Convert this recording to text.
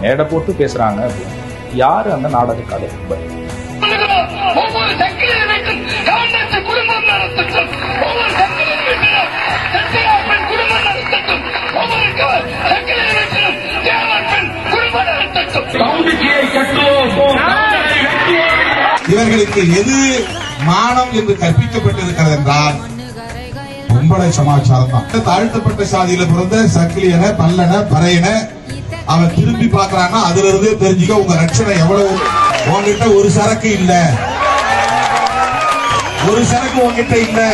மேடை போட்டு பேசுறாங்க அப்படின்னு யாரு அந்த நாடக கலை ஒவ்வொரு சங்கிலி வீட்டில் கவர்னத்து குடும்பம் நடத்தட்டும். ஒவ்வொரு சங்கிலி வீட்டிலும் செட்டியார் பெண் குடும்பம் நடத்தட்டும். ஒவ்வொரு க- சங்கிலி வீட்டிலும் தேவர் பெண் குடும்பம் நடத்தட்டும். நம்பிக்கையை கட்டுவோம். காவலை வெட்டுவோம் இவர்களுக்கு எது மானம் என்று கற்பிக்கப்பட்டிருக்கிறது என்றால் பொம்பளை சமாச்சாரம் தான் தாழ்த்தப்பட்ட சாதியில பிறந்த சக்கிலியன பல்லன பறையன அவன் திரும்பி பாக்குறான்னா அதுல இருந்தே தெரிஞ்சுக்க உங்க ரட்சணை எவ்வளவு? உங்ககிட்ட ஒரு சரக்கு இல்ல. ஒரு சரக்கு உங்ககிட்ட இல்லை.